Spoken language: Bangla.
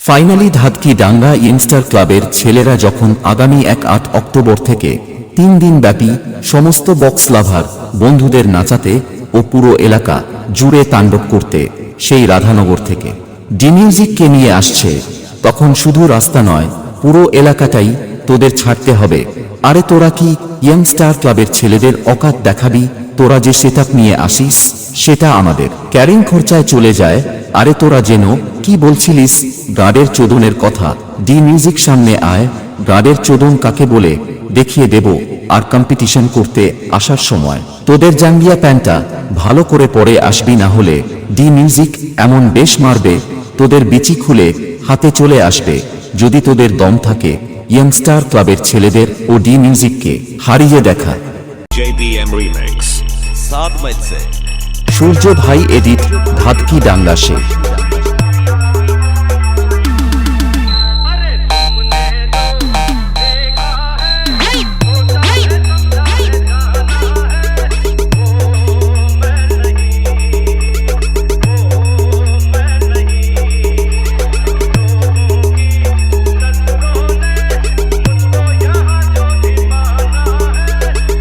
ফাইনালি ধাতকি ডাঙ্গা ইনস্টার ক্লাবের ছেলেরা যখন আগামী এক আট অক্টোবর থেকে তিন দিন ব্যাপী সমস্ত বক্স লাভার বন্ধুদের নাচাতে ও পুরো এলাকা জুড়ে তাণ্ডব করতে সেই রাধানগর থেকে। ডি মিউজিককে নিয়ে আসছে, তখন শুধু রাস্তা নয়, পুরো এলাকাটাই তোদের ছাড়তে হবে। আরে তোরা কি ইয়াংস্টার ক্লাবের ছেলেদের অকাত দেখাবি? তোরা যে সেট নিয়ে আসিস, সেটা আমাদের। ক্যারিং খরচায় চলে যায় আরে তোরা যেন কি বলছিলিস? গাডের চোদনের কথা। ডি মিউজিক সামনে আয়। গাডের চোদন কাকে বলে? দেখিয়ে দেব। আর কম্পিটিশন করতে আসার সময়। তোদের জাঙ্গিয়া প্যান্টটা ভালো করে পরে আসবি না হলে ডি মিউজিক এমন বেশ মারবে তোদের বিচি খুলে হাতে চলে আসবে। যদি তোদের দম থাকে ইয়ংস্টার ক্লাবের ছেলেদের ও ডি মিউজিককে হারিয়ে দেখা। সূর্য ভাই এডিট ধাতকি ডাঙ্গা শেখ